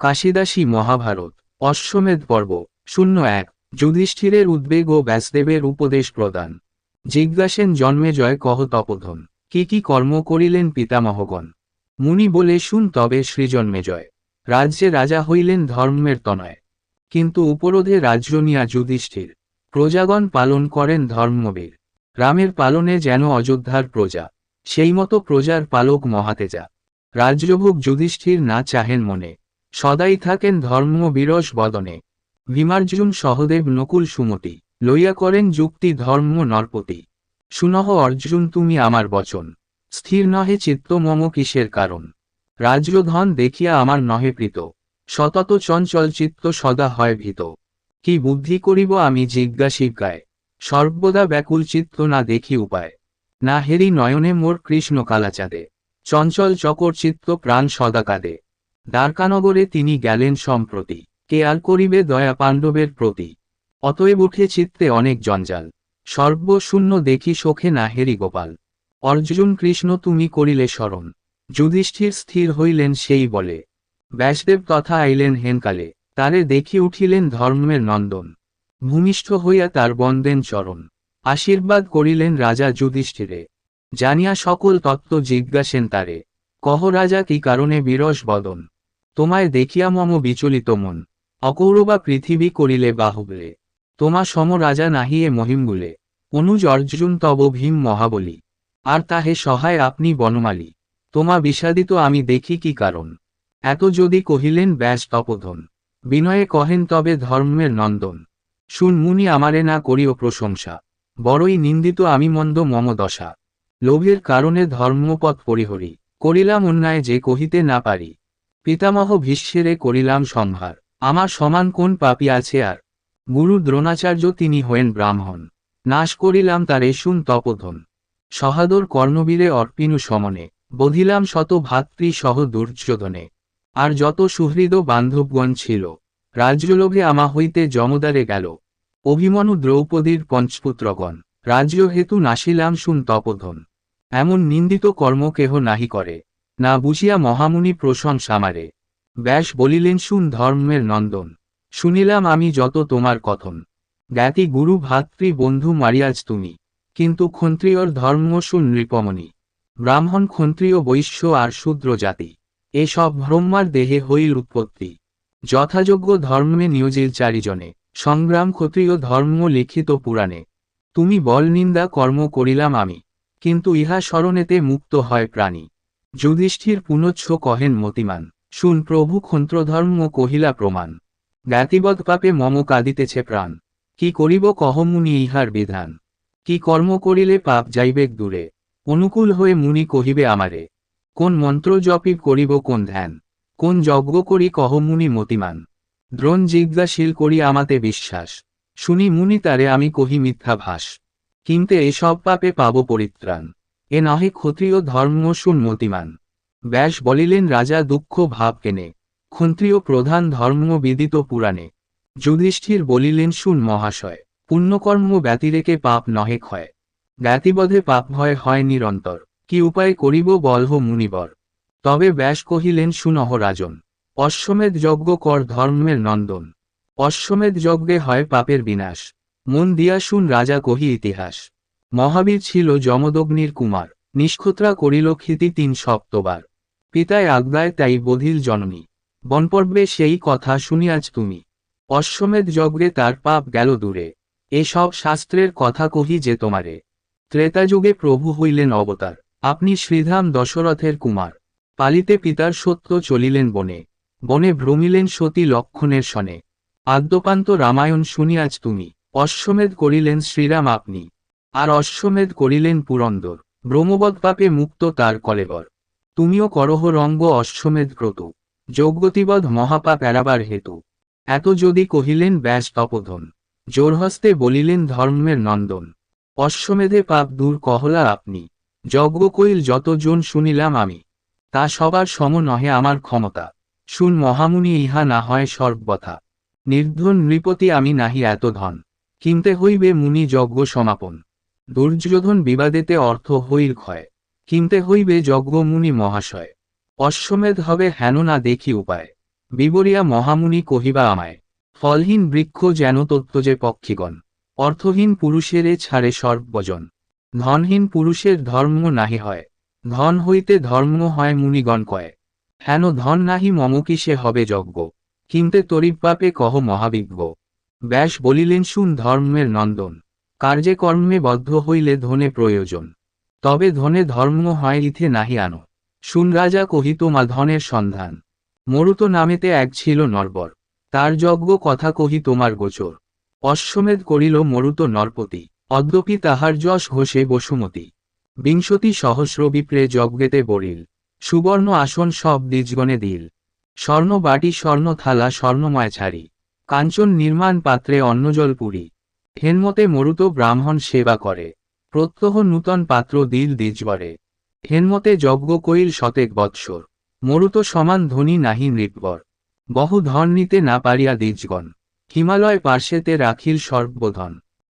কাশিদাসী মহাভারত, অশ্বমেধ পর্ব, শূন্য এক, যুধিষ্ঠিরের উদ্বেগ ও ব্যাসদেবের উপদেশ প্রদান। জিজ্ঞাসেন, জন্মে জয় কহ তপোধন? কি কি কর্ম করিলেন পিতামহগণ? মুনি বলে, শুন তবে শ্রীজন্মে জয়। রাজ্যে রাজা হইলেন ধর্মের তনয়। কিন্তু উপরোধে রাজ্য নিয়া যুধিষ্ঠির। প্রজাগণ পালন করেন ধর্মবীর। রামের পালনে যেন অযোধ্যার প্রজা। সেই মতো প্রজার পালক মহাতেজা। রাজ্যভোগ যুধিষ্ঠির না চাহেন মনে। সদাই থাকেন ধর্ম বিরস বদনে। ভীমার্জুন সহদেব নকুল সুমতি, লইয়া করেন যুক্তি ধর্ম নরপতি। সুনহ অর্জুন, তুমি আমার বচন। স্থির নহে চিত্ত মম কিসের কারণ। রাজ্যধন দেখিয়া আমার নহে প্রীত। সতত চঞ্চল চিত্ত সদা হয় ভীত। কি বুদ্ধি করিব আমি জিজ্ঞাসিকায় সর্বদা ব্যাকুল চিত্ত না দেখি উপায়। না হেরি নয়নে মোর কৃষ্ণ কালাচাঁদে। চঞ্চল চকর চিত্ত প্রাণ সদা কাঁদে। দ্বারকানগরে তিনি গেলেন সম্প্রতি। কে আর করিবে দয়া পাণ্ডবের প্রতি। অতএব উঠে চিত্তে অনেক জঞ্জাল। সর্বশূন্য দেখি শোখে না হেরি গোপাল। অর্জুন, কৃষ্ণ, তুমি করিলে স্মরণ। যুধিষ্ঠির স্থির হইলেন সেই বলে। ব্যাসদেব তথা আইলেন হেনকালে। তারে দেখি উঠিলেন ধর্মের নন্দন। ভূমিষ্ঠ হইয়া তার বন্দেন চরণ। আশীর্বাদ করিলেন রাজা যুধিষ্ঠিরে। জানিয়া সকল তত্ত্ব জিজ্ঞাসেন তারে। কহ রাজা, কি কারণে বিরস বদন? তোমায় দেখিয়া মম বিচলিত মন। অকৌরবা পৃথিবী করিলে বাহুবলে। তোমা সম রাজা নাহিয়ে মহিমগুলে। অনুজ অর্জুন তব ভীম মহাবলী। আর তাহে সহায় আপনি বনমালী। তোমা বিষাদিত আমি দেখি কি কারণ? এত যদি কহিলেন, ব্যাস তপোধন। বিনয়ে কহেন, তবে ধর্মের নন্দন। শুনমুনি আমারে না করিও প্রশংসা। বড়ই নিন্দিত আমি মন্দ মম দশা। লোভের কারণে ধর্মপথ পরিহরি। করিলাম অন্যায় যে কহিতে না পারি। পিতামহ ভীষ্মেরে করিলাম সংহার আমার সমান কোন পাপি আছে আর? গুরু দ্রোণাচার্য তিনি হয়েন ব্রাহ্মণ। নাশ করিলাম তারে শুন তপোধন। সহাদর কর্ণবীরে অর্পিনু সমনে। বধিলাম শত ভাতৃ সহ দুর্যোধনে। আর যত সুহৃদ বান্ধবগণ ছিল। রাজ্যলোভে আমা হইতে জমদারে গেল। অভিমনু দ্রৌপদীর পঞ্চপুত্রগণ। রাজ্য হেতু নাশিলাম শুন তপোধন। এমন নিন্দিত কর্ম কেহ নাহি করে। না বুঝিয়া মহামুনি প্রশংসা মারে। ব্যাস বলিলেন, শুন ধর্মের নন্দন। শুনিলাম আমি যত তোমার কথন। জ্ঞাতি গুরু ভাতৃ বন্ধু মারিয়াজ তুমি। কিন্তু ক্ষত্রিয়র ধর্ম শুন নৃপমণি। ব্রাহ্মণ ক্ষত্রিয় বৈশ্য আর শূদ্র জাতি। এসব ব্রহ্মার দেহে হইল উৎপত্তি। যথাযোগ্য ধর্মে নিয়োজিল চারিজনে। সংগ্রাম ক্ষত্রিয় ধর্ম লিখিত পুরাণে। তুমি বল নিন্দা কর্ম করিলাম আমি। কিন্তু ইহা স্মরণেতে মুক্ত হয় প্রাণী। যুধিষ্ঠির পুনচ্ছ কহেন মতিমান, শুন প্রভু ক্ষন্ত্রধর্ম কহিলা প্রমাণ। জ্ঞাতিবদ পাপে মম কাঁদিতেছে প্রাণ। কি করিব কহমুনি ইহার বিধান। কি কর্ম করিলে পাপ যাইবেক দূরে। অনুকূল হয়ে মুনি কহিবে আমারে, কোন মন্ত্র জপি করিব কোন ধ্যান। কোন যজ্ঞ করি কহমুনি মতিমান। দ্রোণ জিজ্ঞাসীল করি আমাতে বিশ্বাস। শুনি মুনি তারে আমি কহি মিথ্যা ভাস কিন্তে এসব পাপে পাব পরিত্রাণ। এ নহে ক্ষত্রিয় ধর্ম শুন মতিমান। ব্যাস বলিলেন রাজা দুঃখ ভাব কেনে। ক্ষত্রিয় প্রধান ধর্ম বিদিত পুরাণে। যুধিষ্ঠির বলিলেন শুন মহাশয়, পুণ্যকর্ম ব্যতিরেকে পাপ নহে ক্ষয়। জ্ঞাতিবধে পাপ ভয় হয় নিরন্তর। কি উপায় করিব বলহ মুনিবর। তবে ব্যাস কহিলেন সুনহ রাজন অশ্বমেধ যজ্ঞ কর ধর্মের নন্দন। অশ্বমেধ যজ্ঞে হয় পাপের বিনাশ। মন দিয়া শুন রাজা কহি ইতিহাস। মহাবীর ছিল যমদগ্নির কুমার নিষ্ক্ষত্রা করিল ক্ষিতি তিন সপ্তবার। পিতায় আজ্ঞায় তাই বধিল জননী। বনপর্বে সেই কথা শুনিয়াছ তুমি। অশ্বমেধ যজ্ঞে তার পাপ গেল দূরে। এসব শাস্ত্রের কথা কহি যে তোমারে। ত্রেতাযুগে প্রভু হইলেন অবতার, আপনি শ্রীধাম দশরথের কুমার। পালিতে পিতার সত্য চলিলেন বনে। বনে ভ্রমিলেন সতী লক্ষণের সনে। আদ্যপান্ত রামায়ণ শুনিয়াছ তুমি। অশ্বমেধ করিলেন শ্রীরাম আপনি। আর অশ্বমেধ করিলেন পুরন্দর। ব্রহ্মবদ পাপে মুক্ত তার কলেবর। তুমিও করহ রঙ্গ অশ্বমেধ ক্রতু। যোগ্যতিবধ মহাপাপ এড়াবার হেতু। এত যদি কহিলেন ব্যাস তপোধন। জোরহস্তে বলিলেন ধর্মের নন্দন। অশ্বমেধে পাপ দূর কহলা আপনি। যজ্ঞ কইল যতজন শুনিলাম আমি। তা সবার সম নহে আমার ক্ষমতা। শুন মহামুনি ইহা না হয় সর্বথা। নির্ধন নৃপতি আমি নাহি এত ধন। কিনতে হইবে মুনি যজ্ঞ সমাপন। দুর্যোধন বিবাদেতে অর্থ হইল ক্ষয়। কিনতে হইবে যজ্ঞ মুনি মহাশয়। অশ্বমেধ হবে হেন না দেখি উপায়। বিবরিয়া মহামুনি কহিবা আমায়, ফলহীন বৃক্ষ যেন তত্ত্ব যে পক্ষীগণ। অর্থহীন পুরুষের এ ছাড়ে সর্বজন। ধনহীন পুরুষের ধর্ম নাহি হয়। ধন হইতে ধর্ম হয় মুনিগণ কয়। হেন ধন নাহি মম কিসে হবে যজ্ঞ। কিমতে তরিপাপে কহ মহাবিজ্ঞ। ব্যাস বলিলেন, শুন ধর্মের নন্দন। কার্যে কর্মে বদ্ধ হইলে ধনে প্রয়োজন। তবে ধনে ধর্ম হয়, ইথে নাহি আনো। শুন রাজা কহিত, মা, ধনের সন্ধান। মরুত নামেতে এক ছিল নরবর। তার যজ্ঞ কথা কহি তোমার গোচর। অশ্বমেধ করিল মরুত নরপতি। অদ্যপি তাহার যশ ঘোষে বসুমতী। বিংশতি সহস্র বিপ্রে যজ্ঞেতে বরিল। সুবর্ণ আসন সব দ্বিজগণে দিল। স্বর্ণ বাটি, স্বর্ণ থালা, স্বর্ণময় ছাড়ি। কাঞ্চন নির্মাণ পাত্রে অন্নজল পুরী। হেনমতে মরুত ব্রাহ্মণ সেবা করে। প্রত্যহ নূতন পাত্র দিল দ্বিজবরে হেনমতে যজ্ঞ কইল শতেক বৎসর। মরুত সমান ধনী নাহি নৃপবর বহু ধন নিতে না পারিয়া দ্বিজগণ হিমালয় পার্শ্বেতে রাখিল সর্বধন।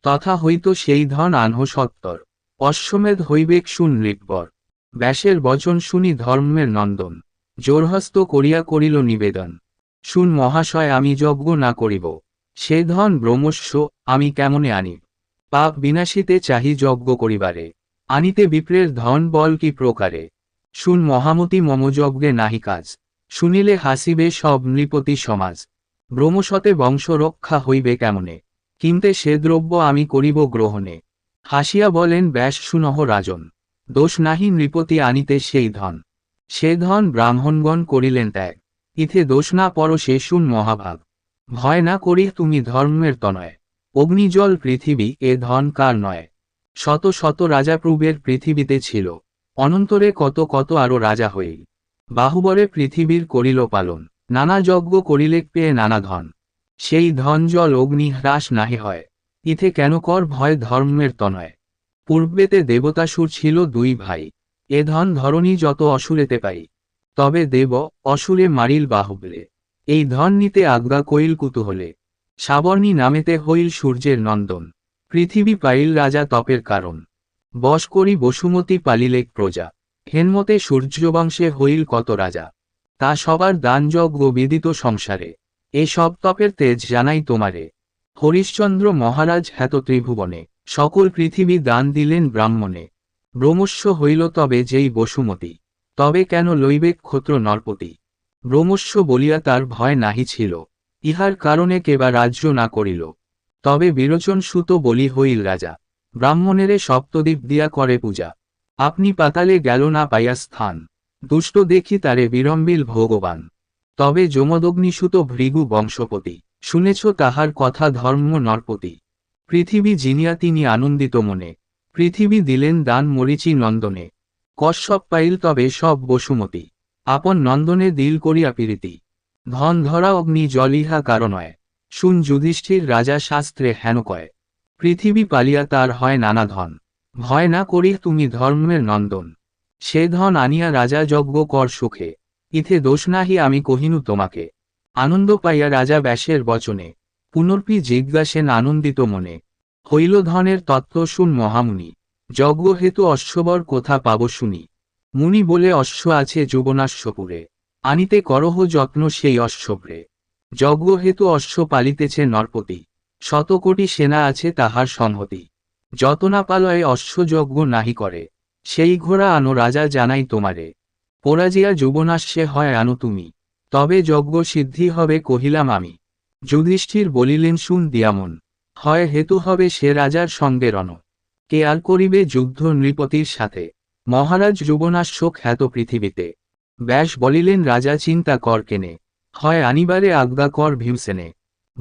তথা হইত সেই ধন আনহ সত্তর। অশ্বমেধ হইবেক শুন নৃপবর ব্যাসের বচন শুনি ধর্মের নন্দন। জোরহস্ত করিয়া করিল নিবেদন। শুন মহাশয়, আমি যজ্ঞ না করিব। সে ধন ব্রহ্মস্য, আমি কেমনে আনি পাপ বিনাশিতে চাহি যজ্ঞ করিবারে। আনিতে বিপ্রের ধন বল কি প্রকারে? শুন মহামতি, মম যজ্ঞে নাহি কাজ। শুনিলে হাসিবে সব নৃপতি সমাজ। ব্রহ্মশতে বংশ রক্ষা হইবে কেমনে? কিনতে সে দ্রব্য আমি করিব গ্রহণে। হাসিয়া বলেন, ব্যাস সুনহ রাজন। দোষ নাহি নৃপতি আনিতে সেই ধন। সে ধন ব্রাহ্মণগণ করিলেন ত্যাগ। ইথে দোষ না পর সে শুন মহাভাগ ভয় না করি তুমি ধর্মের তনয়। অগ্নিজল পৃথিবী এ ধন কার নয়। শত শত রাজা প্রভের পৃথিবীতে ছিল। অনন্তরে কত কত আরও রাজা হইল বাহুবরে পৃথিবীর করিল পালন। নানা যজ্ঞ করিলে পেয়ে নানা ধন। সেই ধন জল অগ্নি হ্রাস নাহি হয়। ইথে কেন কর ভয় ধর্মের তনয়। পূর্বেতে দেবতাসুর ছিল দুই ভাই। এ ধন ধরণী যত অসুরেতে পাই। তবে দেব, অসুরে মারিল বাহুবলে। এই ধন নিতে আজ্ঞা কইল কুতুহলে। সাবর্ণী নামেতে হইল সূর্যের নন্দন। পৃথিবী পাইল রাজা তপের কারণ। বশ করি বসুমতী পালিলেক প্রজা। হেনমতে সূর্যবংশে হইল কত রাজা। তা সবার দানযজ্ঞ বিদিত সংসারে। এ সব তপের তেজ জানাই তোমারে। হরিশ্চন্দ্র মহারাজ হ্যাত ত্রিভুবনে। সকল পৃথিবী দান দিলেন ব্রাহ্মণে। ব্রহ্মস্য হইল তবে যেই বসুমতী। তবে কেন লইবেক ক্ষত্র নরপতি? ব্রহ্মস্য বলিয়া তার ভয় নাহি ছিল। ইহার কারণে কেবা রাজ্য না করিল। তবে বিরোচন সুত বলি হইল রাজা, ব্রাহ্মণেরে সপ্তদ্বীপ দিয়া করে পূজা। আপনি পাতালে গেল না পাইয়া স্থান। দুষ্ট দেখি তারে বিড়ম্বিল ভগবান। তবে যমদগ্নিসুত ভৃগু বংশপতি, শুনেছ তাহার কথা ধর্ম নরপতি। পৃথিবী জিনিয়া তিনি আনন্দিত মনে, পৃথিবী দিলেন দান মরিচি নন্দনে। কশ্যপ পাইল তবে সব বসুমতী। আপন নন্দনে দিল করিয়া পীড়িতি ধন ধরা অগ্নি জলিহা কারণয়। শুন যুধিষ্ঠির রাজা শাস্ত্রে হেন কয়, পৃথিবী পালিয়া তার হয় নানা ধন। ভয় না করি তুমি ধর্মের নন্দন। সে ধন আনিয়া রাজা যজ্ঞ কর সুখে। ইথে দোষ নাহি আমি কহিনু তোমাকে। আনন্দ পাইয়া রাজা ব্যাসের বচনে। পুনর্পি জিজ্ঞাসেন আনন্দিত মনে। হইল ধনের তত্ত্ব শুন মহামুনি। যজ্ঞ হেতু অশ্ববর কোথা পাব শুনি। মুনি বলে, অশ্ব আছে যুবনাশ্বপুরে। আনিতে করহ যত্ন সেই অশ্বপ্রে। যজ্ঞ হেতু অশ্ব পালিতেছে নরপতি। শতকোটি সেনা আছে তাহার সংহতি যত না পালয়ে অশ্বযজ্ঞ নাহি করে। সেই ঘোড়া আনো রাজা জানাই তোমারে। পরাজিয়া যুবনাশ্যে হয় আনো তুমি। তবে যজ্ঞ সিদ্ধি হবে কহিলাম আমি। যুধিষ্ঠির বলিলেন, শুন দিয়ামন। হয় হেতু হবে সে রাজার সঙ্গে রণ। কে আর করিবে যুদ্ধ নৃপতির সাথে। মহারাজ যুবনাশ্য খ্যাত পৃথিবীতে। ব্যাস বলিলেন, রাজা, চিন্তা কর কেনে। হয় আনিবারে আজ্ঞা কর ভীমসেনে।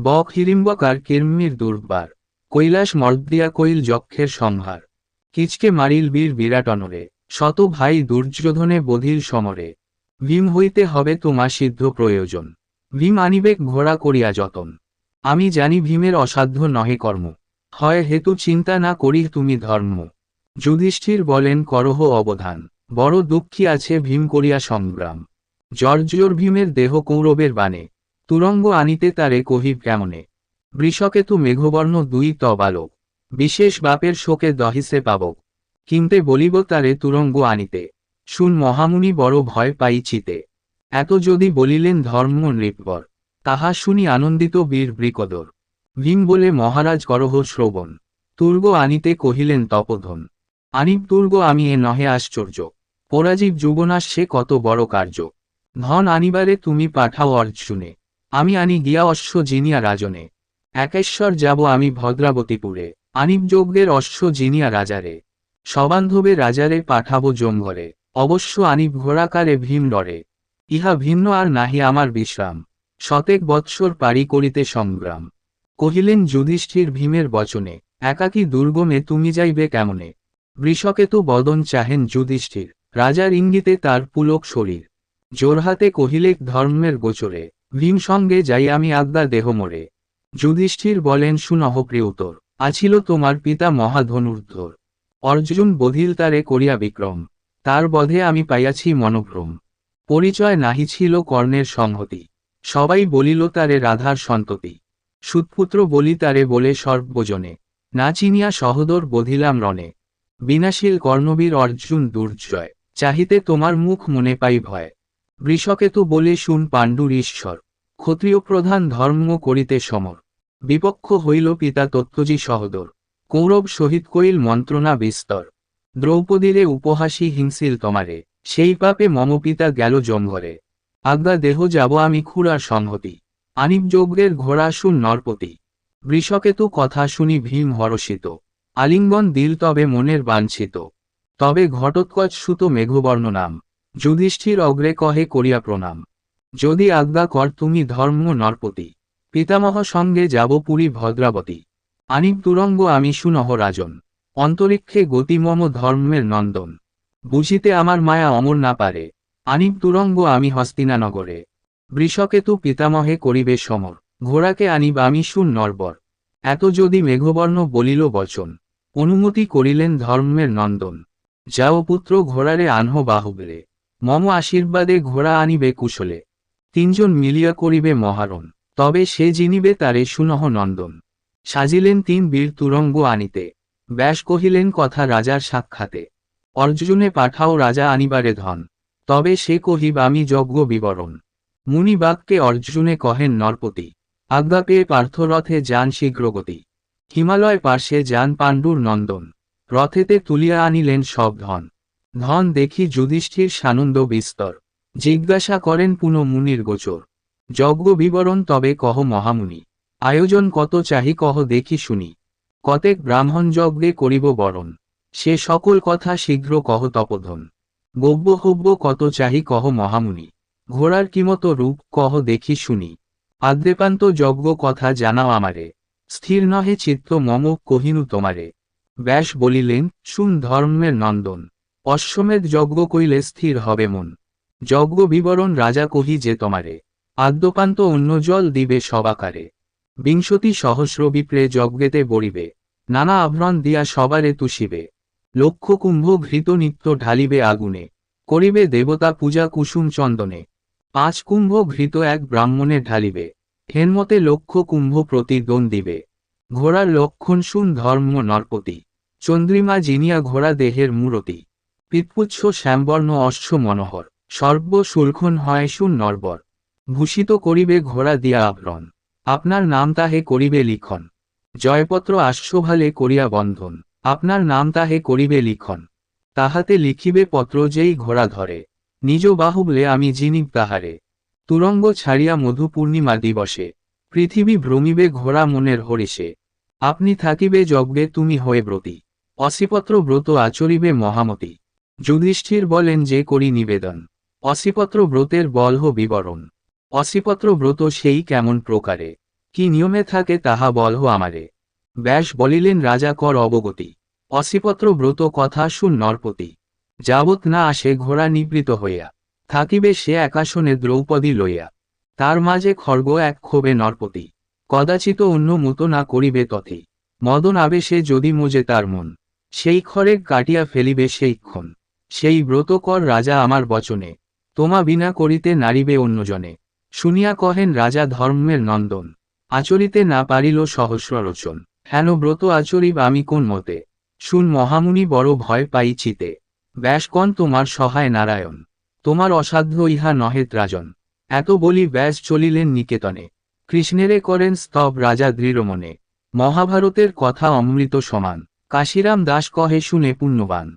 বক হিরিম্বকার কির্মির দুর্বার। কৈলাস মর্দিয়া কৈল যক্ষের সংহার। কিচকে মারিল বীর বিরাটনরে শত ভাই দুর্যোধনে বধির সমরে। ভীম হইতে হবে তোমা সিদ্ধ প্রয়োজন। ভীম আনিবেক ঘোড়া করিয়া যতন। আমি জানি ভীমের অসাধ্য নহে কর্ম। হয় হেতু চিন্তা না করি তুমি ধর্ম। যুধিষ্ঠির বলেন, করহ অবধান। বড় দুঃখী আছে ভীম করিয়া সংগ্রাম। জর্জর ভীমের দেহ কৌরবের বানে তুরঙ্গ আনিতে তারে কহিব কেমনে? বৃষকেতু মেঘবর্ণ দুই তবালক বিশেষ বাপের শোকে দহিসে পাবক। কিমতে বলিব তারে তুরঙ্গ আনিতে। শুন মহামুনি বড় ভয় পাইছিতে। এত যদি বলিলেন ধর্ম নৃপবর, তাহা শুনি আনন্দিত বীর বৃকদর। ভীম বলে, মহারাজ করহ শ্রবণ। তুর্গ আনিতে কহিলেন, তপধন। আনিব তুর্গ, আমি এ নহে আশ্চর্য। পরাজীব যুবনাশ, সে কত বড় কার্য। ধন আনিবারে তুমি পাঠাও অর্জুনে। আমি আনি গিয়া অশ্ব জিনিয়া রাজনে। একেশ্বর যাব আমি ভদ্রাবতীপুরে। আনিব যজ্ঞের অশ্ব জিনিয়া রাজারে। সবান্ধবে রাজারে পাঠাবো জমঘরে অবশ্য আনিব ঘোড়াকারে ভীম ডরে। ইহা ভিন্ন আর নাহি আমার বিশ্রাম। শতেক বৎসর পারি করিতে সংগ্রাম। কহিলেন, যুধিষ্ঠির ভীমের বচনে, একাকী দুর্গমে তুমি যাইবে কেমনে? বৃষকেতু বদন চাহেন যুধিষ্ঠির, রাজার ইঙ্গিতে তার পুলক শরীর। জোরহাতে কহিলেক, ধর্মের গোচরে, ভীম সঙ্গে যাই আমি আজ্ঞা দেহ মোরে। যুধিষ্ঠির বলেন সুনহ প্রিয়তর, আছিল তোমার পিতা মহাধনুর্ধর। অর্জুন বধিল তারে করিয়া বিক্রম, তার বধে আমি পাইয়াছি মনোভ্রম। পরিচয় নাহি ছিল কর্ণের সংহতি। সবাই বলিল, তারে রাধার সন্ততি। সুতপুত্র বলি তারে বলে সর্বজনে, না চিনিয়া সহদর বধিলাম রণে। বিনাশীল কর্ণবীর অর্জুন দুর্জয়, চাহিতে তোমার মুখ মনে পাই ভয়। বৃষকেতু বলে শুন পাণ্ডুর ঈশ্বর, ক্ষত্রিয় প্রধান ধর্ম করিতে সমর। বিপক্ষ হইল পিতা তত্ত্বজি সহদর, কৌরব সহিত কইল মন্ত্রণা বিস্তর। দ্রৌপদীরে উপহাসী হিংসিল তোমারে, সেই পাপে মম পিতা গেল জমঘরে আজ্ঞা দেহ যাব আমি খুড়ার সংহতি। আনিব যজ্ঞের ঘোড়া শুন নরপতি। বৃষকেতু কথা শুনি ভীম হরষিত। আলিঙ্গন দিল তবে মনের বাঞ্ছিত। তবে ঘটোৎকচ সুত মেঘবর্ণ নাম। যুধিষ্ঠির অগ্রে কহে করিয়া প্রণাম। যদি আজ্ঞা কর তুমি ধর্ম নরপতি। পিতামহ সঙ্গে যাব পুরী ভদ্রাবতী। আনিব তুরঙ্গ আমি সুনহ রাজন। অন্তরিক্ষে গতিমম ধর্মের নন্দন। বুঝিতে আমার মায়া অমর না পারে। আনিব তুরঙ্গ আমি হস্তিনানগরে। বৃষকেতু পিতামহে করিবে সমর, ঘোড়াকে আনিব আমি শুন নরবর এত যদি মেঘবর্ণ বলিল বচন, অনুমতি করিলেন ধর্মের নন্দন। যাও পুত্র ঘোড়ারে আনহ বাহুবেরে মম আশীর্বাদে ঘোড়া আনিবে কুশলে। তিনজন মিলিয়া করিবে মহারণ, তবে সে জিনিবে তারে সুনহ নন্দন। সাজিলেন তিন বীর তুরঙ্গ আনিতে, ব্যাস কহিলেন কথা রাজার সাক্ষাতে। অর্জুনে পাঠাও রাজা আনিবারে ধন, তবে সে কহিব আমি যজ্ঞ বিবরণ। মুনি বাক্যে অর্জুনে কহেন, নরপতি আজ্ঞা পেয়ে পার্থরথে যান শীঘ্রগতি। হিমালয় পার্শ্বে যান পাণ্ডুর নন্দন। রথেতে তুলিয়া আনিলেন সব ধন। ধন দেখি যুধিষ্ঠির সানন্দ বিস্তর। জিজ্ঞাসা করেন পুন মুনির গোচর। যজ্ঞ বিবরণ তবে কহ মহামুনি। আয়োজন কত চাহি কহ দেখি শুনি। কতেক ব্রাহ্মণ যজ্ঞে করিব বরণ। সে সকল কথা শীঘ্র কহ তপধন। গব্য হব্য কত চাহি কহ মহামুনি। ঘোড়ার কিমত রূপ, কহ দেখি শুনি। আদ্রেপান্ত যজ্ঞ কথা জানাও আমারে। স্থির নহে চিত্ত মম, কহিনু তোমারে। ব্যাস বলিলেন, শুন ধর্মের নন্দন। অশ্বমেধ যজ্ঞ কইলে স্থির হবে মন। যজ্ঞ বিবরণ রাজা কহি যে তোমারে। আদ্যপান্ত অন্য জল দিবে সবাকারে। বিংশতি সহস্র বিপ্রে যজ্ঞেতে বড়িবে। নানা আভরণ দিয়া সবারে তুষিবে। লক্ষ কুম্ভ ঘৃত নিত্য ঢালিবে আগুনে। করিবে দেবতা পূজা কুসুম চন্দনে। পাঁচ কুম্ভ ঘৃত এক ব্রাহ্মণে ঢালিবে। হেনমতে লক্ষ কুম্ভ প্রতিদ্বন্দ দিবে। ঘোড়ার লক্ষণ শুন ধর্ম নরপতি। চন্দ্রিমা জিনিয়া ঘোড়া দেহের মূরতি। পিৎপুচ্ছ শ্যামবর্ণ অশ্ব মনোহর। সর্ব শুল্খন হয় শুন নরবর। ভূষিত করিবে ঘোড়া দিয়া আবরণ। আপনার নাম তাহে করিবে লিখন। জয়পত্র আশ্বভালে করিয়া বন্ধন। আপনার নাম তাহে করিবে লিখন। তাহাতে লিখিবে পত্র যেই ঘোড়া ধরে। নিজ বাহুবলে আমি জিনিব তাহারে তুরঙ্গ ছাড়িয়া মধু পূর্ণিমা দিবসে। পৃথিবী ভ্রমিবে ঘোড়া মনের হরিষে। আপনি থাকিবে যজ্ঞে তুমি হয়ে ব্রতী। অসিপত্র ব্রত আচরিবে মহামতি। যুধিষ্ঠির বলেন যে করি নিবেদন। অসিপত্র ব্রতের বলহ বিবরণ। অসিপত্র ব্রত সেই কেমন প্রকারে? কি নিয়মে থাকে তাহা বলহ আমারে। ব্যাস বলিলেন রাজা কর অবগতি। অসিপত্র ব্রত কথা শুন নরপতি। যাবৎ না আসে ঘোড়া নিবৃত হইয়া। থাকিবে সে একাশনে দ্রৌপদী লইয়া। তার মাঝে খর্গ এক ক্ষোভে নরপতি। কদাচিত অন্য মতো না করিবে তথে। মদন আবেশে যদি মোজে তার মন। সেই খরে কাটিয়া ফেলিবে সেইক্ষণ সেই ব্রতকর রাজা আমার বচনে। তোমা বিনা করিতে নারিবে অন্যজনে। শুনিয়া কহেন রাজা ধর্মের নন্দন। আচরিতে না পারিল সহস্র হেন ব্রত আচরিব আমি কোন মতে। শুন মহামুনি বড় ভয় পাই চিতে। ব্যাসকন তোমার সহায় নারায়ণ, তোমার অসাধ্য ইহা নহে রাজন। এত বলি ব্যাস চলিলেন নিকেতনে। কৃষ্ণেরে করেন স্তব রাজা দৃঢ়মনে। মহাভারতের কথা অমৃত সমান। কাশিরাম দাস কহে শুনে পুণ্যবান।